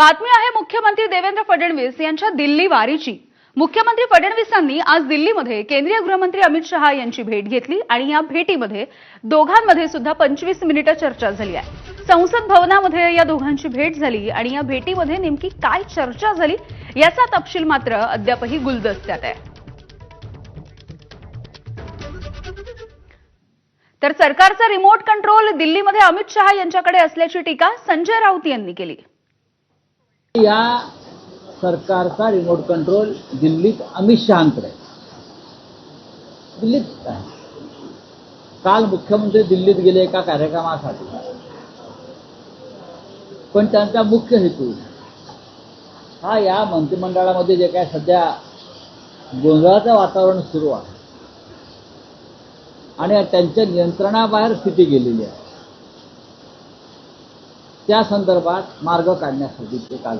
बातमी आहे मुख्यमंत्री देवेंद्र फडणवीस यांच्या दिल्ली वारीची. मुख्यमंत्री फडणवीसांनी आज दिल्लीमध्ये केंद्रीय गृहमंत्री अमित शहा यांची भेट घेतली आणि या भेटीमध्ये दोघांमध्ये सुद्धा पंचवीस मिनिटं चर्चा झाली आहे. संसद भवनामध्ये या दोघांची भेट झाली आणि या भेटीमध्ये नेमकी काय चर्चा झाली याचा तपशील मात्र अद्यापही गुलदस्त्यात आहे. तर सरकारचा रिमोट कंट्रोल दिल्लीमध्ये अमित शहा यांच्याकडे असल्याची टीका संजय राऊत यांनी केली. या सरकारचा रिमोट कंट्रोल दिल्लीत अमित शहाकडे आहे. दिल्लीत आहे. काल मुख्यमंत्री दिल्लीत गेले एका कार्यक्रमासाठी पण त्यांचा मुख्य हेतू हा या मंत्रिमंडळामध्ये जे काय सध्या गोंधळाचं वातावरण सुरू आहे आणि त्यांच्या नियंत्रणाबाहेर स्थिती गेलेली आहे त्या संदर्भात मार्ग काढण्यासाठी ते काल